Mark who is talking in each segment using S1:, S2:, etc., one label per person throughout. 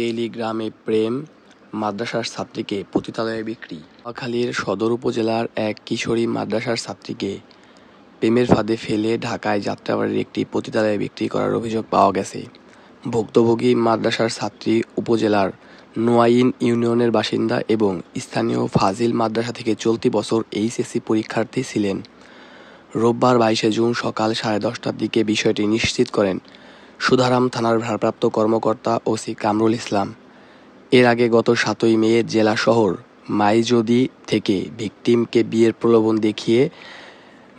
S1: টেলিগ্রামে প্রেম মাদ্রাসার ছাত্রীকে পতিতালয়ে বিক্রি। নোয়াখালীর সদর উপজেলার এক কিশোরী মাদ্রাসার ছাত্রীকে প্রেমের ফাঁদে ফেলে ঢাকায় যাত্রাবাড়ির একটি পতিতালয়ে বিক্রি করার অভিযোগ পাওয়া গেছে। ভুক্তভোগী মাদ্রাসার ছাত্রী উপজেলার নোয়াইন ইউনিয়নের বাসিন্দা এবং স্থানীয় ফাজিল মাদ্রাসা থেকে চলতি বছর এইচএসসি পরীক্ষার্থী ছিলেন। রোববার বাইশে জুন সকাল সাড়ে দশটার দিকে বিষয়টি নিশ্চিত করেন সুধারাম থানার ভারপ্রাপ্ত কর্মকর্তা ওসি কামরুল ইসলাম। এর আগে গত সাতই মে জেলা শহর মাইজদি থেকে ভিকটিমকে বিয়ের প্রলোভন দেখিয়ে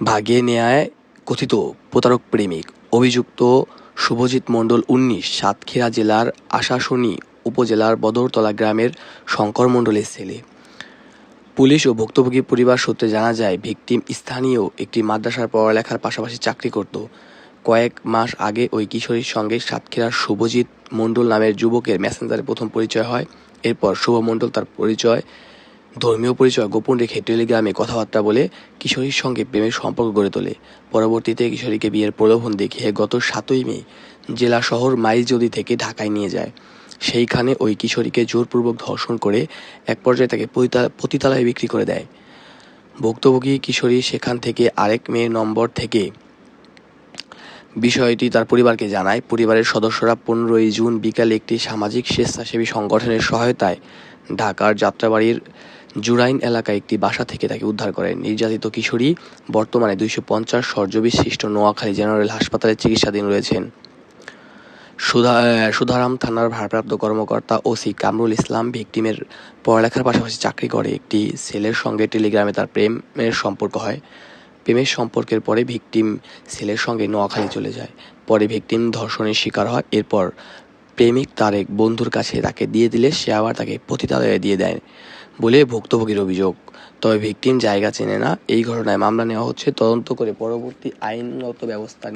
S1: ভাগে নেয় কথিত প্রতারক প্রেমিক অভিযুক্ত শুভজিৎ মণ্ডল উনিশ, সাতক্ষীরা জেলার আশাশুনি উপজেলার বদরতলা গ্রামের শঙ্কর মণ্ডলের ছেলে। পুলিশ ও ভুক্তভোগী পরিবার সূত্রে জানা যায়, ভিকটিম স্থানীয় একটি মাদ্রাসার পড়ালেখার পাশাপাশি চাকরি করত। কয়েক মাস আগে ওই কিশোরীর সঙ্গে সাতক্ষীরার শুভজিৎ মণ্ডল নামের যুবকের মেসেঞ্জারে প্রথম পরিচয় হয়। এরপর শুভ মণ্ডল তার পরিচয়, ধর্মীয় পরিচয় গোপন রেখে টেলিগ্রামে কথাবার্তা বলে কিশোরীর সঙ্গে প্রেমের সম্পর্ক গড়ে তোলে। পরবর্তীতে কিশোরীকে বিয়ের প্রলোভন দেখিয়ে গত সাতই মে জেলা শহর মাইজদি থেকে ঢাকায় নিয়ে যায়। সেইখানে ওই কিশোরীকে জোরপূর্বক ধর্ষণ করে এক পর্যায়ে তাকে পতিতা- পতিতালয়ে বিক্রি করে দেয়। ভুক্তভোগী কিশোরী সেখান থেকে আরেক মেয়ের নম্বর থেকে বিষয়টি তার পরিবারকে জানায়। পরিবারের সদস্যরা পনেরোই জুন বিকালে একটি সামাজিক স্বেচ্ছাসেবী সংগঠনের সহায়তায় ঢাকার যাত্রাবাড়ির জুরাইন এলাকায় একটি বাসা থেকে তাকে উদ্ধার করেন। নির্যাতিত কিশোরী বর্তমানে দুইশো পঞ্চাশ শয্যবিশিষ্ট নোয়াখালী জেনারেল হাসপাতালে চিকিৎসাধীন রয়েছেন। সুধা সুধারাম থানার ভারপ্রাপ্ত কর্মকর্তা ওসি কামরুল ইসলাম ভিকটিমের পড়ালেখার পাশাপাশি চাকরি করে। একটি ছেলের সঙ্গে টেলিগ্রামে তার প্রেমের সম্পর্ক হয়। প্রেমের সম্পর্কের পরে ভিকটিম ছেলের সঙ্গে নোয়াখালী চলে যায়। পরে ভিকটিম ধর্ষণের শিকার হয়, এরপর প্রেমিক তার এক বন্ধুর কাছে তাকে দিয়ে দিলে, সে আবার তাকে পতিতালয়ে দিয়ে দেয় বলে ভুক্তভোগীর অভিযোগ। তবে ভিকটিম জায়গা চেনে না, এই ঘটনায় মামলা নেওয়া হচ্ছে, তদন্ত করে পরবর্তী আইনগত ব্যবস্থা